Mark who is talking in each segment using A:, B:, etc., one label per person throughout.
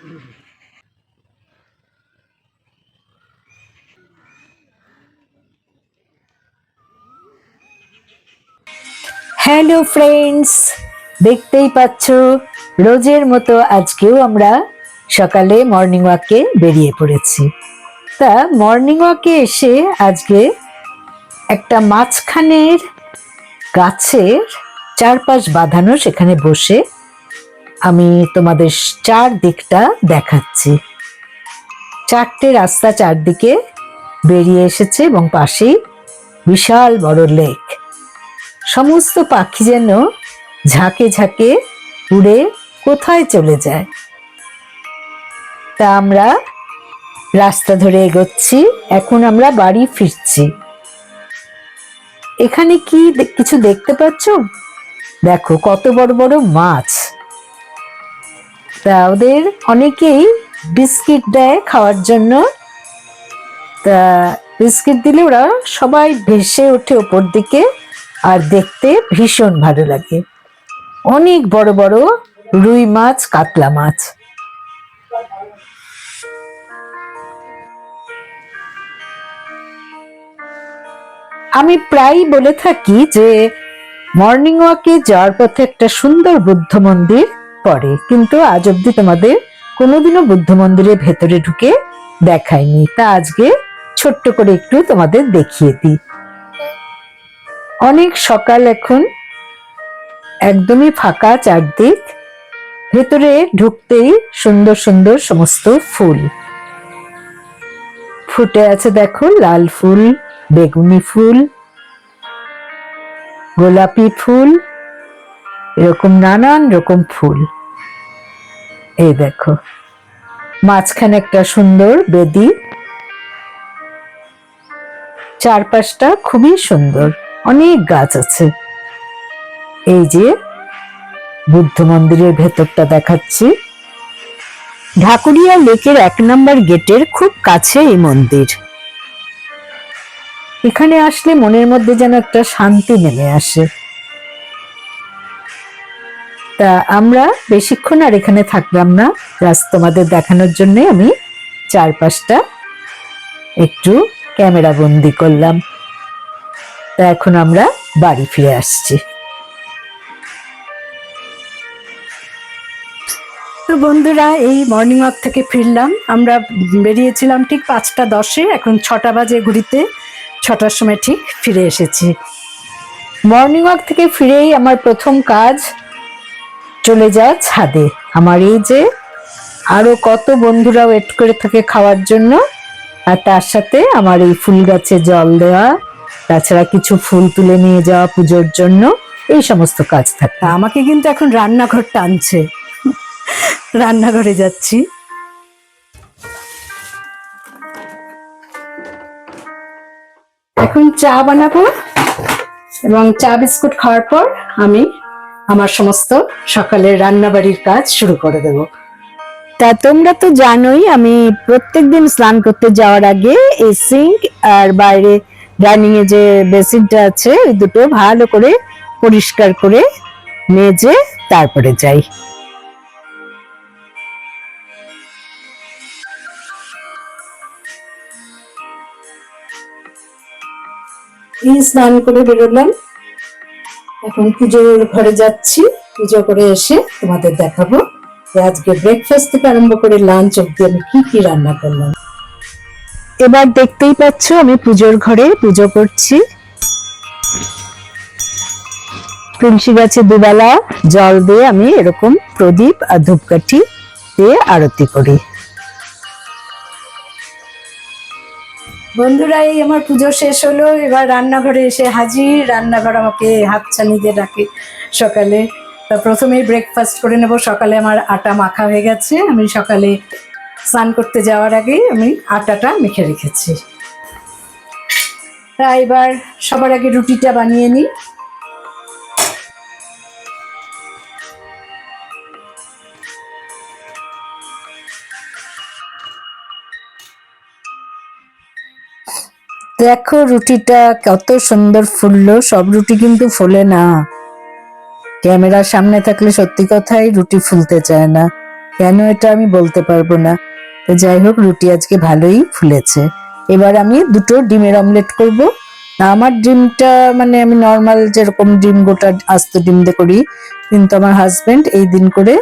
A: Hello friends দেখতেই পাচ্ছ, রোজের মতো আজকেও আমরা সকালে মর্নিং ওয়াকে বেরিয়ে পড়েছি। তা মর্নিং ওয়াকে এসে আজকে একটা মাঝখানের গাছের চারপাশ বাঁধানো সেখানে বসে আমি তোমাদের চার দিকটা দেখাচ্ছি। চারটে রাস্তা চারদিকে বেরিয়ে এসেছে এবং পাশেই বিশাল বড় লেক। সমস্ত পাখি যেন ঝাঁকে ঝাঁকে উড়ে কোথায় চলে যায়। তা আমরা রাস্তা ধরে এগোচ্ছি, এখন আমরা বাড়ি ফিরছি। এখানে কি কিছু দেখতে পাচ্ছ? দেখো কত বড় বড় মাছ। তা ওদের অনেকেই বিস্কিট দেয় খাওয়ার জন্য। তা বিস্কিট দিলে ওরা সবাই ভেসে ওঠে ওপর দিকে আর দেখতে ভীষণ ভালো লাগে। অনেক বড় বড় রুই মাছ, কাতলা মাছ। আমি প্রায়ই বলে থাকি যে মর্নিং ওয়াকে যাওয়ার পথে একটা সুন্দর বুদ্ধ মন্দির পড়ে কিন্তু আজ অব্দি তোমাদের কোনোদিনও বুদ্ধ মন্দিরের ভেতরে ঢুকে দেখায়নি। তা আজকে ছোট্ট করে একটু তোমাদের দেখিয়ে দিই। অনেক সকাল এখন, একদমই ফাঁকা চারদিক, ভেতরে ঢুকতেই সুন্দর সুন্দর সমস্ত ফুল। ফুটে আছে দেখো লাল ফুল, বেগুনি ফুল, গোলাপি ফুল এরকম নানান রকম ফুল। এই দেখো, মাঝখানে একটা সুন্দর বেদি। চারপাশটা খুবই সুন্দর, অনেক গাছ আছে। এই যে বুদ্ধ মন্দিরের ভেতরটা দেখাচ্ছি। ঢাকুরিয়া লেকের এক নম্বর গেটের খুব কাছে এই মন্দির। এখানে আসলে মনের মধ্যে যেন একটা শান্তি নেমে আসে। তা আমরা বেশিক্ষণ আর এখানে থাকলাম না। জাস্ট তোমাদের দেখানোর জন্য আমি চারপাশটা একটু ক্যামেরা বন্দি করলাম। তা এখন আমরা বাড়ি ফিরে আসছি। তো বন্ধুরা এই মর্নিং ওয়াক থেকে ফিরলাম। আমরা বেরিয়েছিলাম ঠিক পাঁচটা দশে এখন ছটা বাজে ঘুরিতে ছটার সময় ঠিক ফিরে এসেছি। মর্নিং ওয়াক থেকে ফিরেই আমার প্রথম কাজ চলে যাওয়া ছাদে। আমার এই যে আরও কত বন্ধুরা ওয়েট করে থাকে খাওয়ার জন্য, আর তার সাথে আমার এই ফুল গাছে জল দেওয়া, তাছাড়া কিছু ফুল তুলে নিয়ে যাওয়া পুজোর জন্য, এই সমস্ত কাজ থাকে। আমাকে কিন্তু এখন রান্নাঘর টানছে। রান্নাঘরে যাচ্ছি। এখন চা বানাবো, এবং চা বিস্কুট খাওয়ার পর আমি আমার সমস্ত সকালের রান্নাবাড়ির কাজ শুরু করে দেব। তা তোমরা তো জানোই, আমি প্রত্যেকদিন স্নান করতে যাওয়ার আগে এই সিঙ্ক আর বাইরে ডাইনিং এ যে বেসিনটা আছে, ওই দুটো ভালো করে পরিষ্কার করে মেজে তারপরে যাই। স্নান করে বেরোলাম। এখন পুজোর ঘরে যাচ্ছি। পুজো করে এসে তোমাদের দেখাবো আজকে ব্রেকফাস্ট থেকে আরম্ভ করে লাঞ্চ অব্দি আমি কি কি রান্না করলাম। এবার দেখতেই পাচ্ছ আমি পুজোর ঘরে পুজো করছি। তুলসী গাছে দুবেলা জল দিয়ে আমি এরকম প্রদীপ আর ধূপকাঠি দিয়ে আরতি করি। বন্ধুরা, এই আমার পুজো শেষ হলো। এবার রান্নাঘরে এসে হাজির। রান্নাঘর আমাকে হাতছানি দিয়ে ডাকে সকালে। তা প্রথমেই ব্রেকফাস্ট করে নেব। সকালে আমার আটা মাখা হয়ে গেছে। আমি সকালে স্নান করতে যাওয়ার আগেই আমি আটাটা মেখে রেখেছি। তা এবার সবার আগে রুটিটা বানিয়ে নিই। দেখো রুটিটা কত সুন্দর ফুললো, সব রুটি কিন্তু ফোলে না। ক্যামেরার সামনে থাকলে সত্যি কথাই রুটি ফুলতে চায় না। কেন এটা আমি বলতে পারব না? তো যাই হোক, রুটি আজকে ভালোই ফুলেছে। এবার আমি দুটো ডিমের অমলেট করব। আমার ডিমটা মানে আমি নর্মাল যেরকম ডিম, গোটা আস্ত ডিম দিয়ে করি, কিন্তু আমার হাজবেন্ড এই দিন করে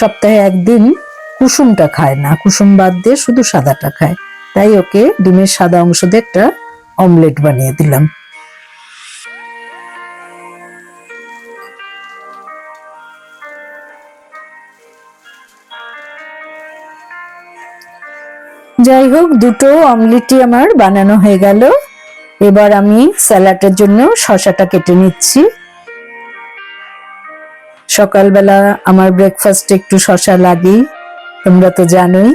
A: সপ্তাহে একদিন কুসুমটা খায় না। কুসুম বাদ দিয়ে শুধু সাদাটা খায়। তাই ওকে ডিমের সাদা অংশ দিয়ে একটা অমলেট বানিয়ে দিলাম। যাই হোক, দুটো অমলেটই আমার বানানো হয়ে গেল। এবার আমি স্যালাডের জন্য শসাটা কেটে নিচ্ছি। সকালবেলা আমার ব্রেকফাস্টে একটু শসা লাগেই, তোমরা তো জানোই।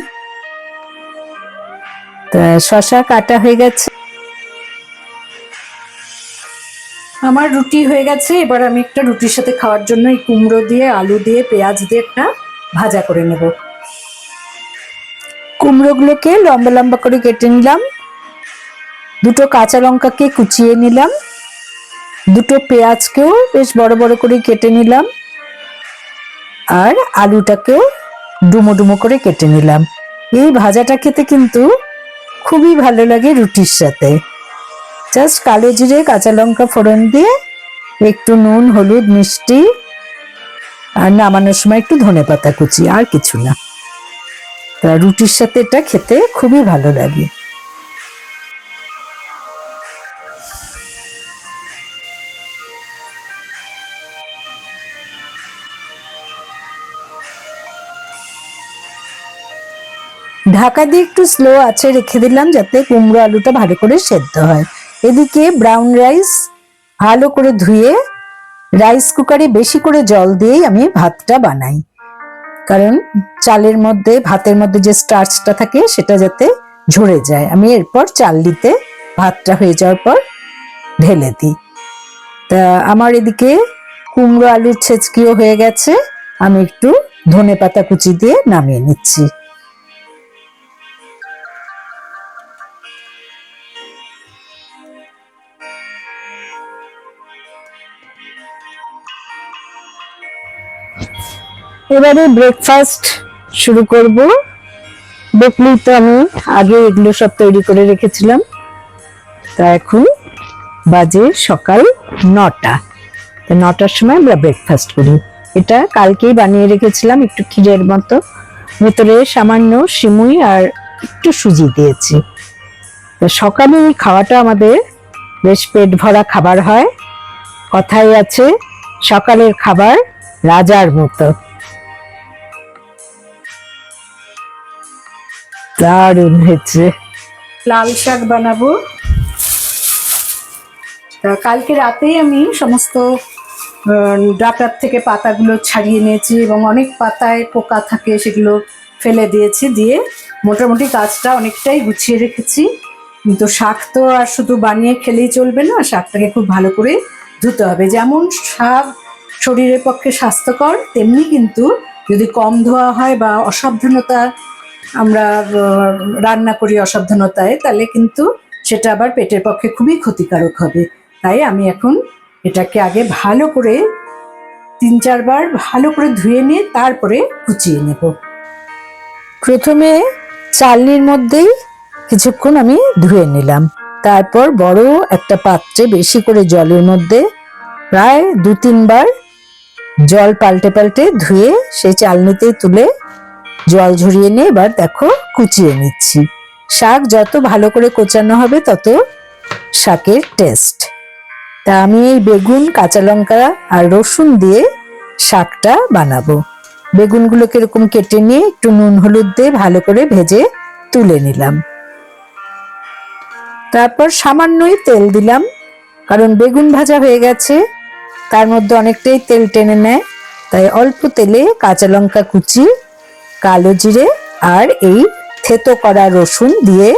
A: শসা কাটা হয়ে গেছে। আমার রুটি হয়ে গেছে, এবার আমি একটা রুটির সাথে খাওয়ার জন্য এই কুমড়ো দিয়ে, আলু দিয়ে, পেঁয়াজ দিয়ে একটা ভাজা করে নেব। কুমড়োগুলোকে লম্বা লম্বা করে কেটে নিলাম। দুটো কাঁচা লঙ্কাকে কুচিয়ে নিলাম। দুটো পেঁয়াজকেও বেশ বড় বড় করে কেটে নিলাম। আর আলুটাকেও ডুমো ডুমো করে কেটে নিলাম। এই ভাজাটা খেতে কিন্তু খুবই ভালো লাগে রুটির সাথে। জাস্ট কালো জিরে, কাঁচা লঙ্কা ফোড়ন দিয়ে একটু নুন, হলুদ, মিষ্টি আর নামানোর সময় একটু ধনে পাতা কুচি, আর কিছু না। তা রুটির সাথে এটা খেতে খুবই ভালো লাগে। ঢাকা দিয়ে একটু স্লো আছে রেখে দিলাম যাতে কুমড়ো আলুটা ভালো করে সেদ্ধ হয়। এদিকে ব্রাউন রাইস ভালো করে ধুয়ে রাইস কুকারে বেশি করে জল দিয়েই আমি ভাতটা বানাই। কারণ চালের মধ্যে, ভাতের মধ্যে যে স্টার্চটা থাকে সেটা যাতে ঝরে যায়। আমি এরপর চাল দিতে ভাতটা হয়ে যাওয়ার পর ঢেলে দিই। তা আমার এদিকে কুমড়ো আলুর ছেচকিও হয়ে গেছে। আমি একটু ধনে পাতা কুচি দিয়ে নামিয়ে নিচ্ছি। এবারে ব্রেকফাস্ট শুরু করব। দেখলেই তো আমি আগে এগুলো সব তৈরি করে রেখেছিলাম। তা এখন বাজে সকাল নটা। তো নটার সময় আমরা ব্রেকফাস্ট করি। এটা কালকেই বানিয়ে রেখেছিলাম, একটু ক্ষীরের মতো। ভেতরে সামান্য সিমুই আর একটু সুজি দিয়েছি। সকালে এই খাওয়াটা আমাদের বেশ পেট ভরা খাবার হয়। কথাই আছে, সকালের খাবার রাজার মতো। দারুণ হয়েছে। লাল শাক বানাবো। কালকে রাতেই আমি সমস্ত ডাটার থেকে পাতাগুলো ছাড়িয়ে নিয়েছি এবং অনেক পাতায় পোকা থাকে সেগুলো ফেলে দিয়েছি, দিয়ে মোটামুটি কাজটা অনেকটাই গুছিয়ে রেখেছি। কিন্তু শাক তো আর শুধু বানিয়ে খেলেই চলবে না, শাকটাকে খুব ভালো করে ধুতে হবে। যেমন শাক শরীরের পক্ষে স্বাস্থ্যকর, তেমনি কিন্তু যদি কম ধোয়া হয় বা অসাবধানতা আমরা রান্না করি অসাবধানতায়, তাহলে কিন্তু সেটা আবার পেটের পক্ষে খুবই ক্ষতিকারক হবে। তাই আমি এখন এটাকে আগে ভালো করে তিন চারবার ভালো করে ধুয়ে নিয়ে তারপরে কুচিয়ে নেব। প্রথমে চালনির মধ্যেই কিছুক্ষণ আমি ধুয়ে নিলাম। তারপর বড় একটা পাত্রে বেশি করে জলের মধ্যে প্রায় দু তিনবার জল পাল্টে পাল্টে ধুয়ে সেই চালনিতেই তুলে জল ঝরিয়ে নিয়ে এবার দেখো কুচিয়ে নিচ্ছি। শাক যত ভালো করে কোচানো হবে তত শাকের টেস্ট তা আমি এই বেগুন, কাঁচা লঙ্কা আর রসুন দিয়ে শাকটা বানাবো। বেগুনগুলোকে এরকম কেটে নিয়ে একটু নুন হলুদ দিয়ে ভালো করে ভেজে তুলে নিলাম। তারপর সামান্যই তেল দিলাম, কারণ বেগুন ভাজা হয়ে গেছে, তার মধ্যে অনেকটাই তেল টেনে নেয়, তাই অল্প তেলে কাঁচা লঙ্কা কুচি কালো জিরে আর এই থেতো করা রসুন দিয়ে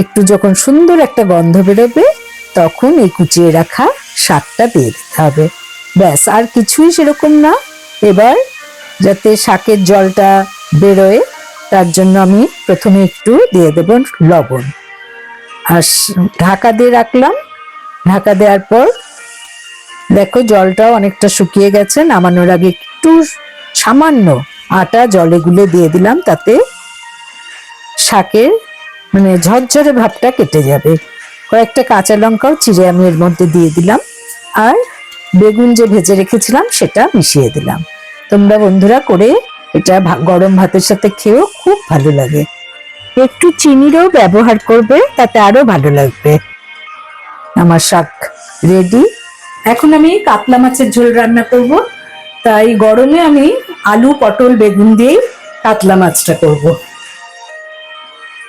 A: একটু যখন সুন্দর একটা গন্ধ বেরোবে, তখন এই কুচিয়ে রাখা শাকটা দিয়ে দিতে হবে। ব্যাস, আর কিছুই সেরকম না। এবার যাতে শাকের জলটা বেরোয়, তার জন্য আমি প্রথমে একটু দিয়ে দেব লবণ। আর ঢাকা দিয়ে রাখলাম। ঢাকা দেওয়ার পর দেখো জলটাও অনেকটা শুকিয়ে গেছে, নামানোর আগে একটু সামান্য আটা জলে গুলে দিয়ে দিলাম, তাতে শাকের মানে ঝরঝরে ভাবটা কেটে যাবে। কয়েকটা কাঁচা লঙ্কাও চিড়ে আমি এর মধ্যে দিয়ে দিলাম, আর বেগুন যে ভেজে রেখেছিলাম সেটা মিশিয়ে দিলাম। তোমরা বন্ধুরা করে এটা গরম ভাতের সাথে খেয়েও খুব ভালো লাগে। একটু চিনিরও ব্যবহার করবে, তাতে আরও ভালো লাগবে। আমার শাক রেডি। এখন আমি কাতলা মাছের ঝোল রান্না করব। তাই গরমে আমি আলু, পটল, বেগুন দিয়েই কাতলা মাছটা করব।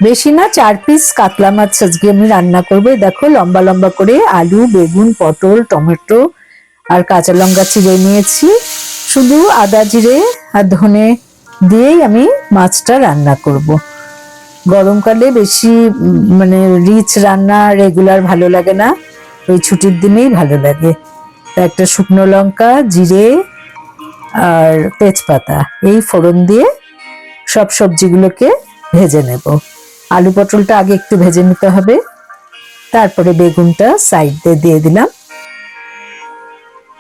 A: বেশি না, চার পিস কাতলা মাছ আজকে আমি রান্না করব। দেখো, লম্বা লম্বা করে আলু, বেগুন, পটল, টমেটো আর কাঁচা লঙ্কা চিড়ে নিয়েছি। শুধু আদা জিরে আর ধনে দিয়েই আমি মাছটা রান্না করব। গরমকালে বেশি মানে রিচ রান্না রেগুলার ভালো লাগে না। ওই ছুটির দিনেই ভালো লাগে। একটা শুকনো লঙ্কা, জিরে আর তেজপাতা, এই ফোড়ন দিয়ে সব সবজিগুলোকে ভেজে নেব। আলু পটলটা আগে একটু ভেজে নিতে হবে। তারপরে বেগুনটা সাইড দিয়ে দিয়ে দিলাম।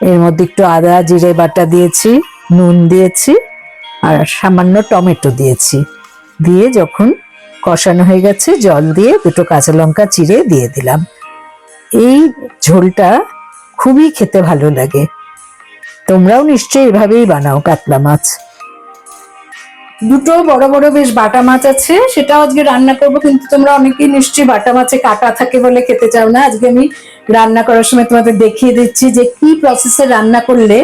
A: এর মধ্যে একটু আদা, জিরে বাটা দিয়েছি, নুন দিয়েছি আর সামান্য টমেটো দিয়েছি। দিয়ে যখন কষানো হয়ে গেছে, জল দিয়ে দুটো কাঁচা লঙ্কা চিড়ে দিয়ে দিলাম। এই ঝোলটা খুবই খেতে ভালো লাগে। তোমরাও নিশ্চয়ই এভাবেই বানাও কাতলা মাছ। দুটো বড় বড় বেশ বাটা মাছ আছে, সেটাও আজকে রান্না করব, কিন্তু তোমরা অনেকেই নিশ্চয়ই বাটা মাছে কাটা থাকে বলে খেতে চাও না। আজকে আমি রান্না করার সময় তোমাদের দেখিয়ে দিচ্ছি যে কি প্রসেসে রান্না করলে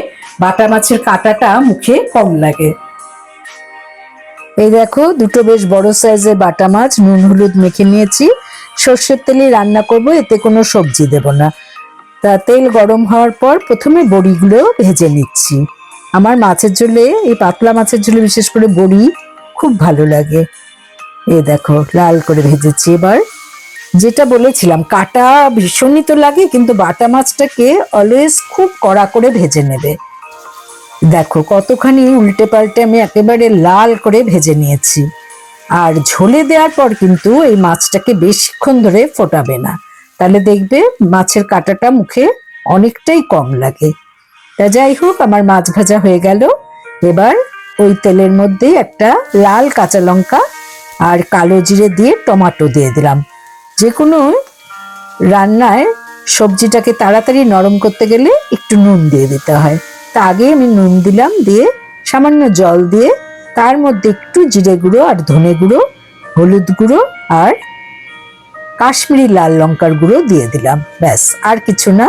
A: বাটা মাছের কাটাটা মুখে কম লাগে। এই দেখো, দুটো বেশ বড় সাইজের বাটা মাছ, নুন, হলুদ মেখে নিয়েছি। সর্ষের তেলে রান্না করব, এতে কোনো সবজি দেব না। তা তেল গরম হওয়ার পর প্রথমে বড়িগুলো ভেজে নিচ্ছি। আমার মাছের ঝোলে, এই পাতলা মাছের ঝোলে বিশেষ করে বড়ি খুব ভালো লাগে। এ দেখো, লাল করে ভেজেছি এবার। যেটা বলেছিলাম, কাটা ভীষণই তো লাগে, কিন্তু বাটা মাছটাকে অলওয়েজ খুব কড়া করে ভেজে নেবে। দেখো, কতখানি উল্টে পাল্টে আমি একেবারে লাল করে ভেজে নিয়েছি। আর ঝোলে দেওয়ার পর কিন্তু এই মাছটাকে বেশিক্ষণ ধরে ফোটাবে না। তাহলে দেখবে মাছের কাঁটাটা মুখে অনেকটাই কম লাগে। তা যাই হোক, আমার মাছ ভাজা হয়ে গেল। এবার ওই তেলের মধ্যে একটা লাল কাঁচা লঙ্কা আর কালো জিরে দিয়ে টমেটো দিয়ে দিলাম। যে কোনো রান্নায় সবজিটাকে তাড়াতাড়ি নরম করতে গেলে একটু নুন দিয়ে দিতে হয়। তা আগে আমি নুন দিলাম, দিয়ে সামান্য জল দিয়ে তার মধ্যে একটু জিরে গুঁড়ো আর ধনে গুঁড়ো, হলুদ গুঁড়ো আর কাশ্মীরি লাল লঙ্কার গুঁড়ো দিয়ে দিলাম। ব্যাস, আর কিছু না।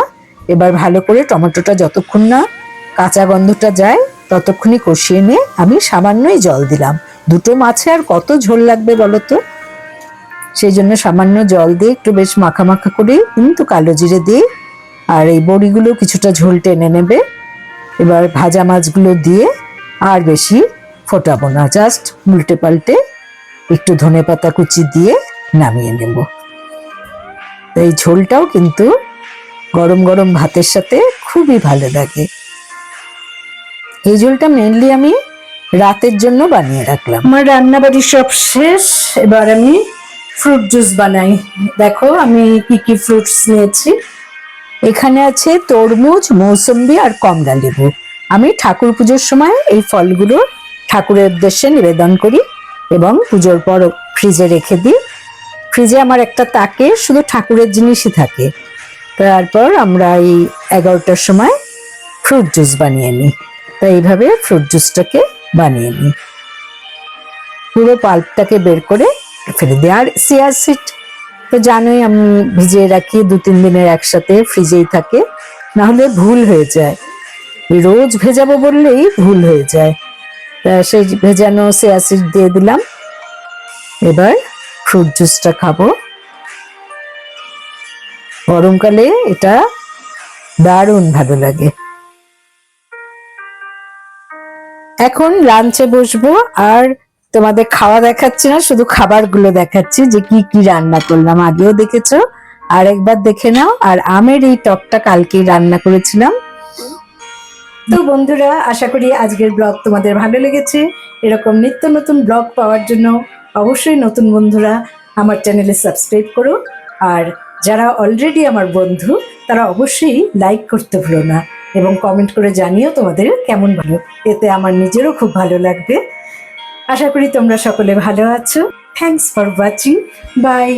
A: এবার ভালো করে টমেটোটা যতক্ষণ না কাঁচা গন্ধটা যায়, ততক্ষণই কষিয়ে নিয়ে আমি সামান্যই জল দিলাম। দুটো মাছে আর কত ঝোল লাগবে বলো তো? সেই জন্য সামান্য জল দিয়ে একটু বেশ মাখা মাখা করে কিন্তু কালো জিরে দিয়ে আর এই বড়িগুলো কিছুটা ঝোল টেনে নেবে। এবার ভাজা মাছগুলো দিয়ে আর বেশি ফোটাবো না, জাস্ট উল্টে পাল্টে একটু ধনে পাতা কুচি দিয়ে নামিয়ে নেব। এই ঝোলটাও কিন্তু গরম গরম ভাতের সাথে খুবই ভালো লাগে। এই ঝোলটা মেনলি আমি রাতের জন্য বানিয়ে রাখলাম। আমার রান্না বাড়ি সব শেষ এবার আমি ফ্রুট জুস বানাই। দেখো আমি কি কি ফ্রুটস নিয়েছি। এখানে আছে তরমুজ মৌসম্বি আর কমলা লেবু। আমি ঠাকুর পুজোর সময় এই ফলগুলো ঠাকুরের উদ্দেশ্যে নিবেদন করি এবং পুজোর পর ফ্রিজে রেখে দিই। ফ্রিজে আমার একটা তাকে শুধু ঠাকুরের জিনিসই থাকে। তারপর আমরা এই এগারোটার সময় ফ্রুট জুস বানিয়ে নিই। তো এইভাবে ফ্রুট জুসটাকে বানিয়ে নিই। পুরো পাল্পটাকে বের করে ফেলে দিই। আর সিয়ার সিট তো জানোই আমি ভিজিয়ে রাখি দু তিন দিনের একসাথে ফ্রিজেই থাকে। না হলে ভুল হয়ে যায়। রোজ ভেজাবো বললেই ভুল হয়ে যায়। তা সেই ভেজানো সিয়ার সিট দিয়ে দিলাম। এবার ফ্রুট জুসটা খাব। গরমকালে এটা দারুণ ভালো লাগে। এখন লাঞ্চে বসবো আর তোমাদের খাওয়া দেখাচ্ছি না, শুধু খাবারগুলো দেখাচ্ছি যে কি কি রান্না করলাম, আগেও দেখেছ। আর একবার দেখে নাও। আর আমের এই টকটা কালকেই রান্না করেছিলাম। তো বন্ধুরা, আশা করি আজকের ব্লগ তোমাদের ভালো লেগেছে। এরকম নিত্য নতুন ব্লগ পাওয়ার জন্য অবশ্যই নতুন বন্ধুরা আমার চ্যানেলে সাবস্ক্রাইব করো। আর যারা অলরেডি আমার বন্ধু, তারা অবশ্যই লাইক করতে ভুলো না এবং কমেন্ট করে জানিও তোমাদের কেমন ভালো। এতে আমার নিজেরও খুব ভালো লাগবে। আশা করি তোমরা সকলে ভালো আছো। Thanks for watching by